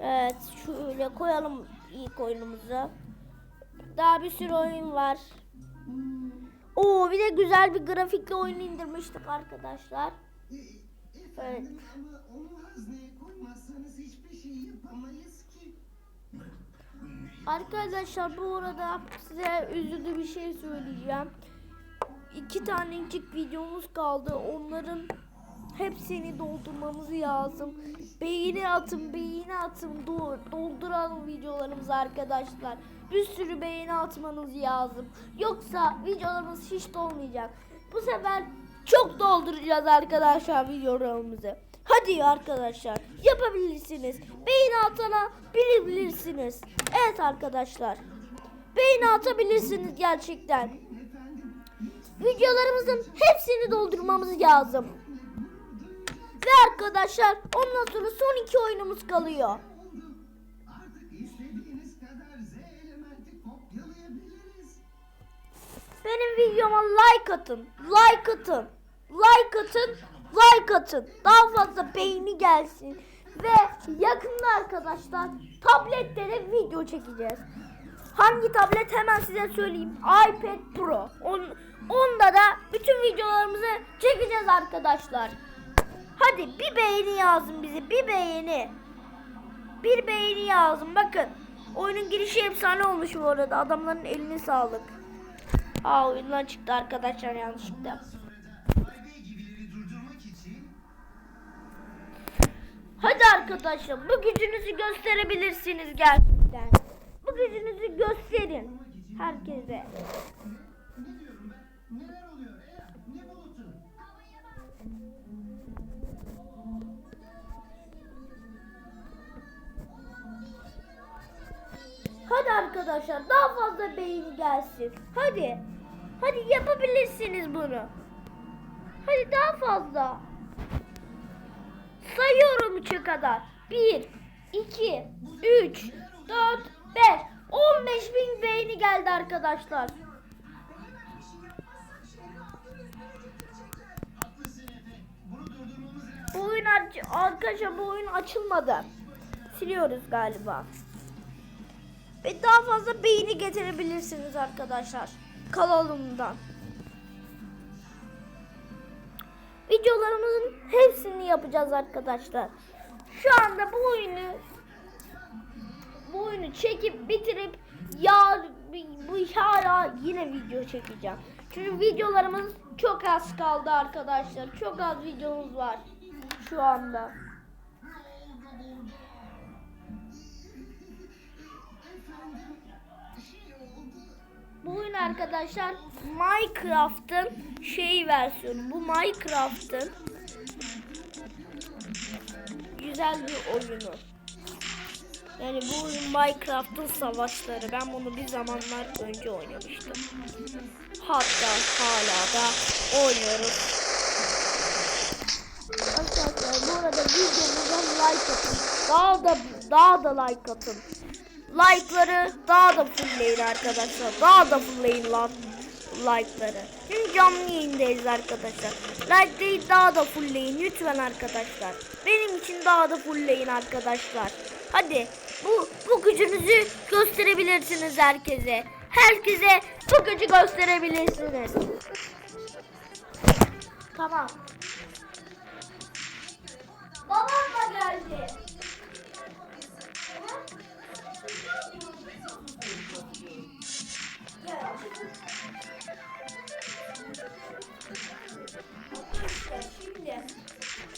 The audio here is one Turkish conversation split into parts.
Evet şöyle koyalım ilk oyunumuza. Daha bir sürü oyun var. Oo bir de güzel bir grafikli oyun indirmiştik arkadaşlar. Evet. Arkadaşlar bu arada size üzüldü bir şey söyleyeceğim. İki tanecik videomuz kaldı. Onların hepsini doldurmamız lazım. Beğeni atın, beğeni atın. Do- dolduralım videolarımızı arkadaşlar. Bir sürü beğeni atmanız lazım. Yoksa videolarımız hiç dolmayacak. Bu sefer çok dolduracağız arkadaşlar videolarımızı. Hadi arkadaşlar yapabilirsiniz. Beğeni atana bilebilirsiniz. Evet arkadaşlar. Beğeni atabilirsiniz gerçekten. Videolarımızın hepsini doldurmamız lazım. Ve arkadaşlar ondan sonra son iki oyunumuz kalıyor. Benim videoma like atın. Like atın. Like atın. Like atın. Daha fazla beğeni gelsin. Ve yakında arkadaşlar tablette de video çekeceğiz. Hangi tablet hemen size söyleyeyim. iPad Pro. On, onda da bütün videolarımızı çekeceğiz arkadaşlar. Hadi bir beğeni yazın bize. Bir beğeni. Bir beğeni yazın. Bakın. Oyunun girişi efsane olmuş bu arada. Adamların eline sağlık. Aa oyundan çıktı arkadaşlar yanlışlıkla. Hadi arkadaşlar bu gücünüzü gösterebilirsiniz gerçekten. Bu gücünüzü gösterin herkese. Hadi arkadaşlar daha fazla beğeni gelsin. Hadi. Hadi yapabilirsiniz bunu. Hadi daha fazla. Sayıyorum 3'e kadar. 1, 2, 3, 4, 5. 15 bin beğeni geldi arkadaşlar. Bu oyun arkadaşlar bu oyun açılmadı. Siliyoruz galiba. Ve daha fazla beğeni getirebilirsiniz arkadaşlar. Kanalımdan. Videolarımızın hepsini yapacağız arkadaşlar. Şu anda bu oyunu bu oyunu çekip bitirip ya bu hala yine video çekeceğim. Çünkü videolarımız çok az kaldı arkadaşlar. Çok az videomuz var şu anda. Bu oyun arkadaşlar Minecraft'ın şey versiyonu. Bu Minecraft'ın güzel bir oyunu. Yani bu oyun Minecraft'ın savaşları. Ben bunu bir zamanlar önce oynamıştım. Hatta hala da oynuyoruz. Arkadaşlar bu arada videomuza like atın. Daha da daha da like atın. Like'ları daha da fullleyin arkadaşlar. Daha da fullleyin lan like'ları. Şimdi canlı yayındayız arkadaşlar. Like daha da fullleyin lütfen arkadaşlar. Benim için daha da fullleyin arkadaşlar. Hadi bu bu gücünüzü gösterebilirsiniz herkese. Herkese bu gücü gösterebilirsiniz. Tamam. Babam da geldi. Şimdi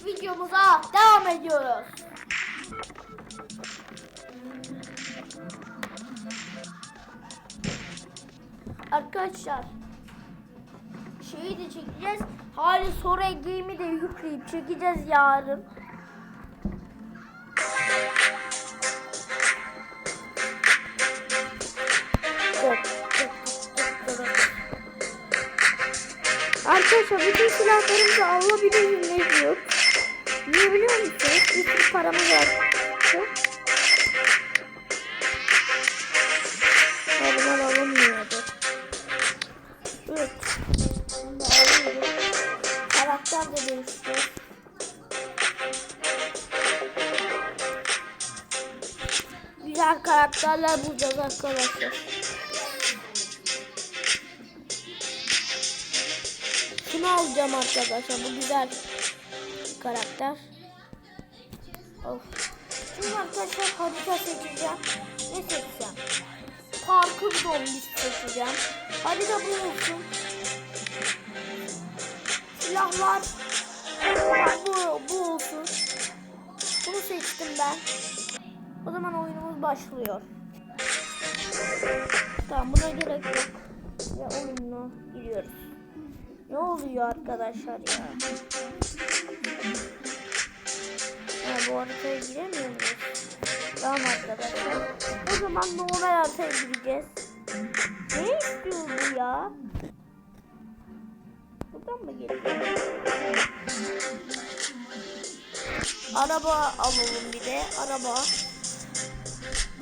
videomuza devam ediyoruz. Arkadaşlar şeyi de çekeceğiz. Hali sonra game'i de yükleyip çekeceğiz yarın. Arkadaşlar bütün silahlarımızı alabiliriz ne diyor? Niye biliyor musunuz? Bir sürü paramız var. Bunlar alınmıyordu. Evet. Da alıyorum. Karakter de değişti. güzel karakterler bulacağız arkadaşlar. Şunu alacağım arkadaşlar. Bu güzel karakter. Of. Şimdi arkadaşlar harita seçeceğim. Ne seçeceğim? Parkur zombisi seçeceğim. Harita bu olsun. Silahlar bu, bu olsun. Bunu seçtim ben. O zaman oyunumuz başlıyor. Tamam buna gerek yok. Ve oyununa giriyoruz. Ne oluyor arkadaşlar ya? Ha, bu haritaya giremiyor muyuz? Tamam arkadaşlar. O zaman normal haritaya gireceğiz. Ne istiyor bu ya? Buradan mı geliyor? Araba alalım bir de. Araba.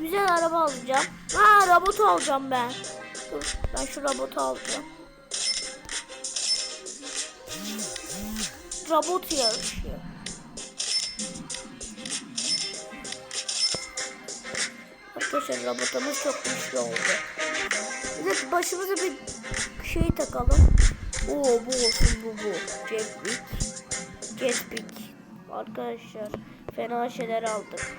Güzel araba alacağım. Ha robot alacağım ben. Dur ben şu robotu alacağım. Robot yarışıyor. Arkadaşlar robotumuz çok güçlü oldu. De başımıza bir şey takalım. Oo bu olsun bu bu. Jetpack. Jetpack. Arkadaşlar fena şeyler aldık.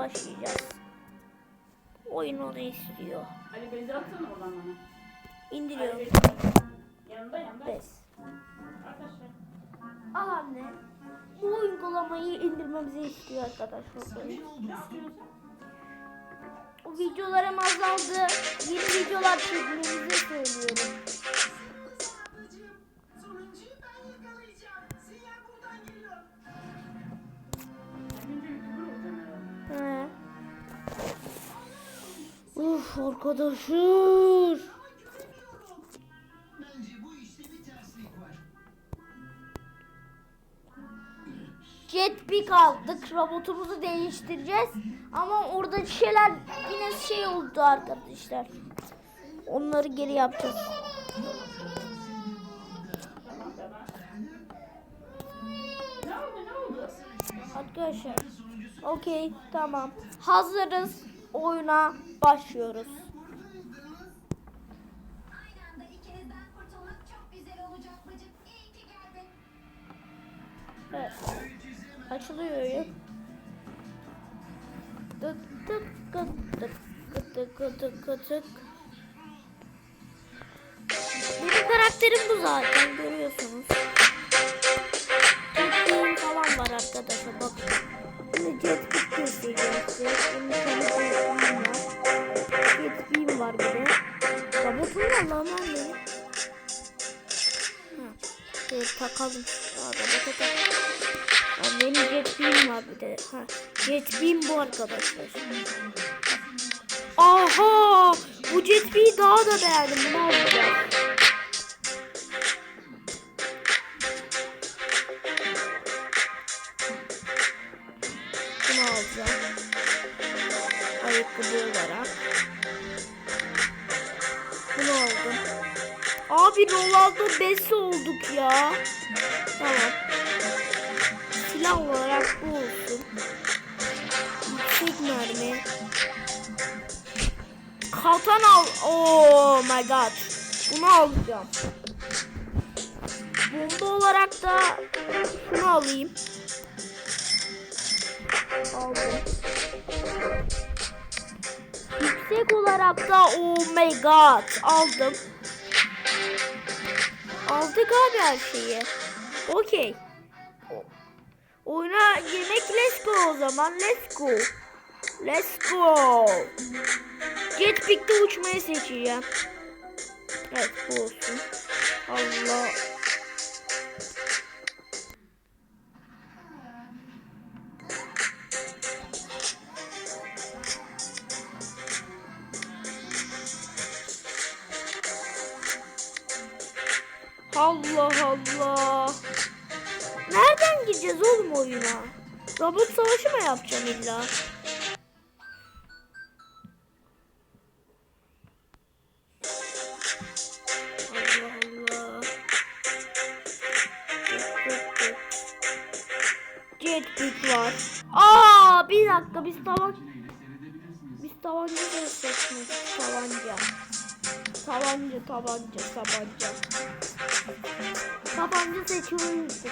Başlayacağız. Oyun onu istiyor. Ali bezi atsana oradan bana. İndiriyorum. Yanında yanında. Arkadaşlar. Al anne. Bu uygulamayı indirmemizi istiyor arkadaşlar. Ne yapıyorsun? O videolarım azaldı. Yeni videolar çekmemizi söylüyorum. Terslik var. Jetpack aldık. Robotumuzu değiştireceğiz. Ama orada şeyler yine şey oldu arkadaşlar. Onları geri yapacağız. Arkadaşlar. Okey tamam. Hazırız. Oyuna başlıyoruz. Evet. Açılıyor oyun. Tık tık tık kıt tık kıt tık kıt tık. Benim karakterim bu zaten görüyorsunuz. Jetpack'im falan var arkadaşlar bak. Şimdi jetpack göstereceğim size. Şimdi kendi var. Var bir de. Robotum var lan ben benim. Şöyle takalım. Aa, robota takalım. Benim jetpack'im var bir de. Ha. Jetpack'im bu arkadaşlar. Aha! Bu jetpack'i daha da beğendim. Bunu alacağım. Ayakkabı olarak. Bunu aldım. Abi Ronaldo Messi olduk ya. Tamam. Silah olarak bu olsun. Yüksek mermi. Kalkan al. Oh my god. Bunu alacağım. Bomba olarak da şunu alayım. Aldım. Yüksek olarak da oh my god aldım. Aldık abi her şeyi. Okey. Oyuna girmek let's go o zaman. Let's go. Let's go. Jetpack'te uçmayı seçeceğim. Evet bu olsun. Allah. Allah Allah. Nereden gireceğiz oğlum oyuna? Robot savaşı mı yapacağım illa? Jetpack var. Aa bir dakika biz tavan biz tabanca da seçmedik. Tabanca. Tabanca, tabanca, tabanca. Tabanca seçiyoruz.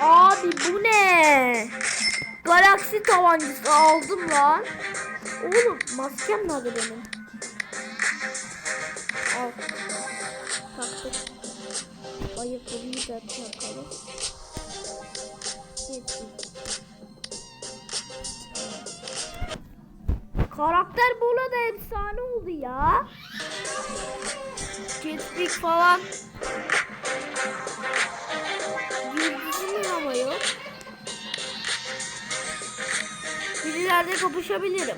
Abi bu ne? Galaksi tabancası aldım lan. Oğlum maskem nerede benim? Al. Taktık. Ayakkabıyı da takalım. Yetmiş. Karakter burada efsane oldu ya. Jetpack falan. Yıldızım ama yok. Birilerde kapışabilirim.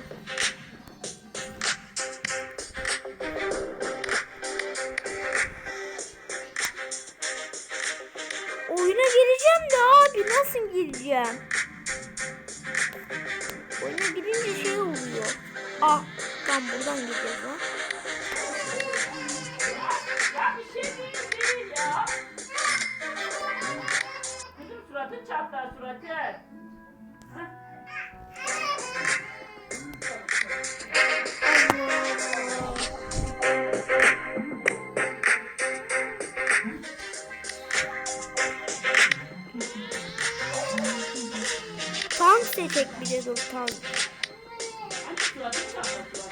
Hani suratın çatlar suratın.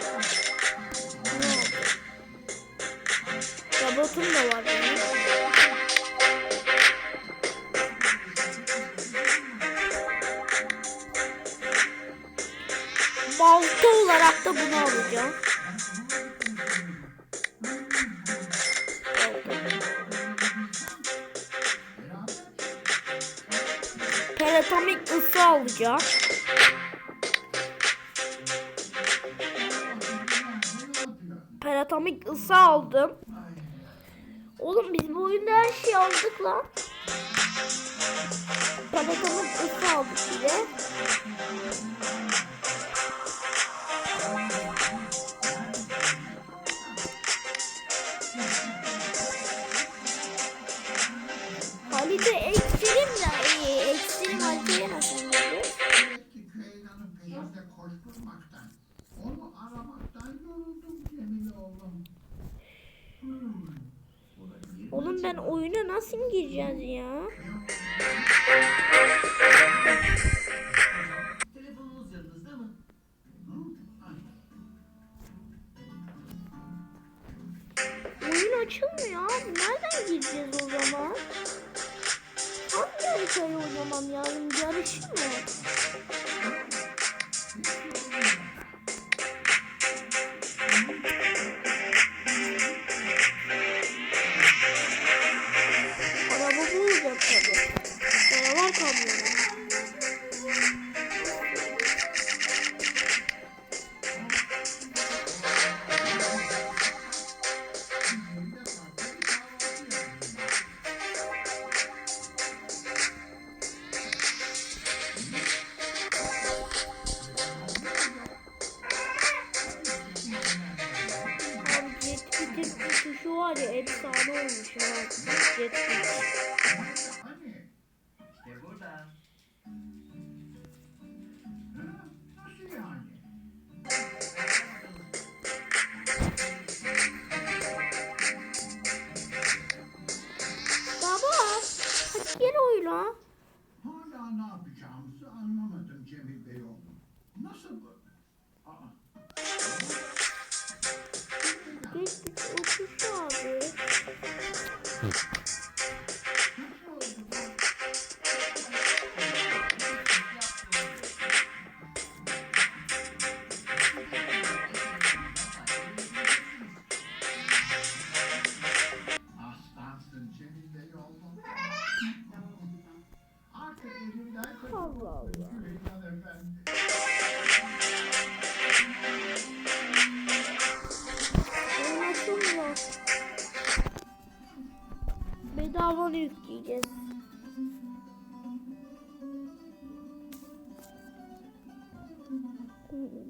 Ne oldu? Robotum da var benim. Balta olarak da bunu alacağım. Peratomik ısı alacağım. Peratomik ısı aldım. Oğlum biz bu oyunda her şeyi aldık lan. Peratomik ısı aldık bir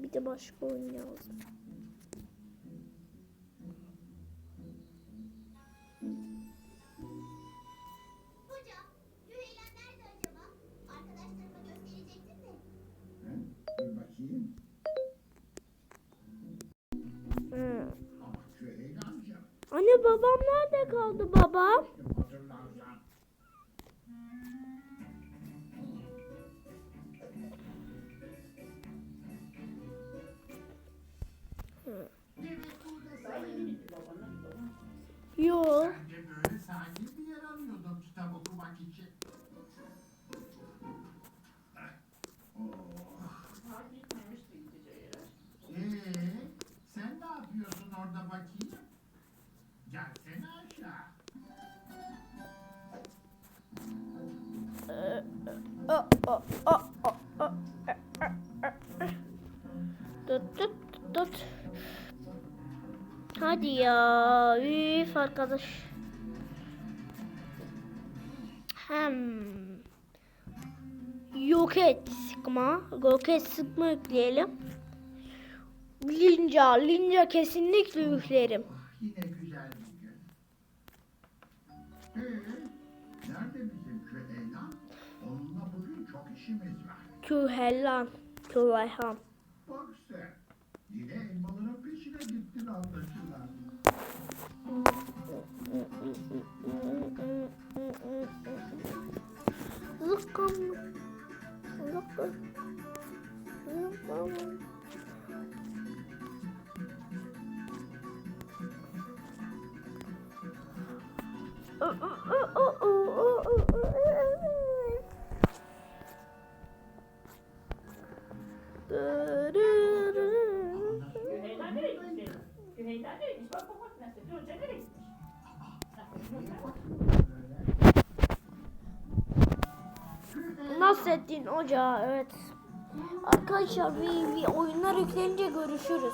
Bir de başka oyun lazım. Hocam, Süheyla nerede acaba? Arkadaşlarıma gösterecektim de. He? Bir bakayım. Şu eğlence. Anne babam nerede kaldı babam? Ya. Üf arkadaş. Hem. Yok et sıkma. Yok et sıkma yükleyelim. Linca, linca kesinlikle yüklerim. Yine güzel bir gün. Ee, nerede bizim şu Eydan? Onunla bugün çok işimiz var. Küheylan, küheyhan. Bak sen, yine elmaların peşine gittin anlaşılan. Look on. Look on. Look on. Oh, oh. Hoca evet. Arkadaşlar bir, bir oyunlar yüklenince görüşürüz.